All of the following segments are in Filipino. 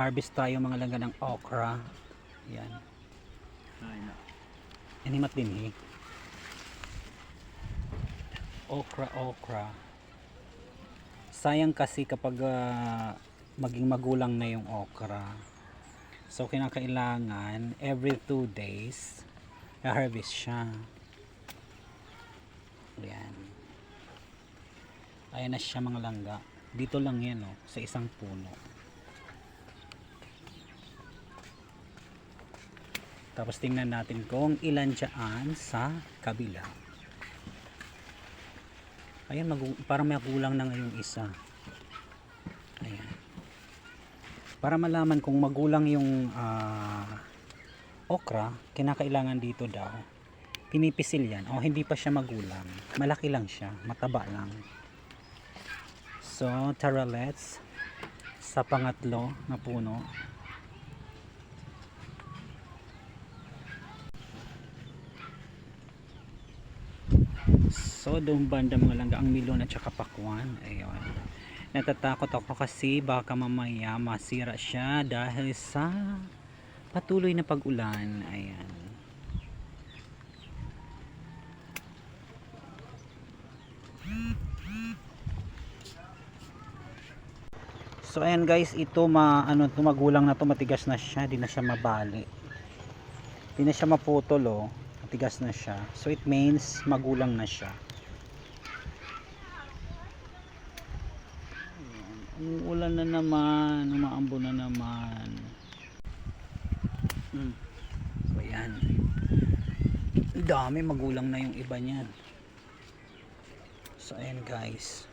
Harvest tayo mga langga ng okra. Yan. Animat din eh. Okra, okra. Sayang kasi kapag ah, maging magulang na yung okra. So, kinakailangan every two days i-harvest siya. Ayan. Ayan na siya mga langga. Dito lang yan oh, sa isang puno. Tapos tingnan natin kung ilan dyan sa kabila. Ayan, mag- parang may kulang na ngayong isa. Ayan. Para malaman kung magulang yung ah, okra, kinakailangan dito daw. Pinipisil yan. O hindi pa siya magulang. Malaki lang siya. Mataba lang. So, tara let's sa pangatlo na puno. So, banda mga langga ang milon at saka pakwan. Ayun. Natatakot ako kasi baka mamaya masira siya dahil sa patuloy na pag-ulan. Ayan. So ayan guys, ito ma ano to magulang na to matigas na siya, di na siya mabali. Di na siya maputol oh. Matigas na siya. So it means magulang na siya. Umuulan na naman, umaambo na naman. Hmm. So. Ang dami magulang na yung iba niyan. So ayan guys.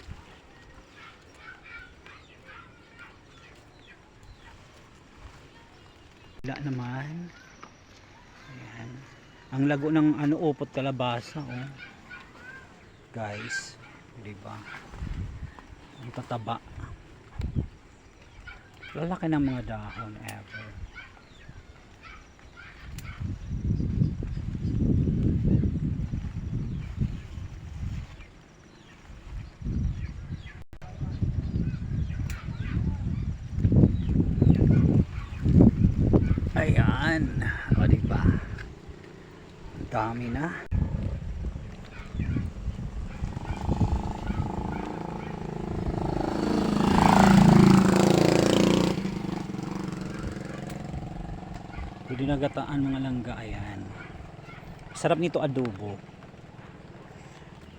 Wala naman. Ayan. Ang lago ng ano upot kalabasa oh. Guys, 'di ba? Ang tataba. Lalaki ng mga dahon ever. Ayan. O, diba? Ang dami na. Pwede na gataan mga langga. Ayan. Sarap nito adobo.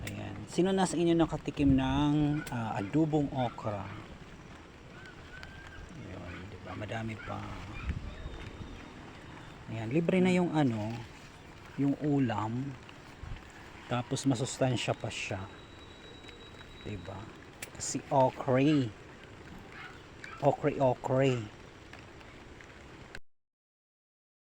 Ayan. Sino nasa inyo nakatikim ng ah, adobong okra? Ayan, diba? Madami pa. Ayan, libre na yung ano, yung ulam. Tapos masustansya pa siya. 'Di ba? Kasi okra. Okra okra.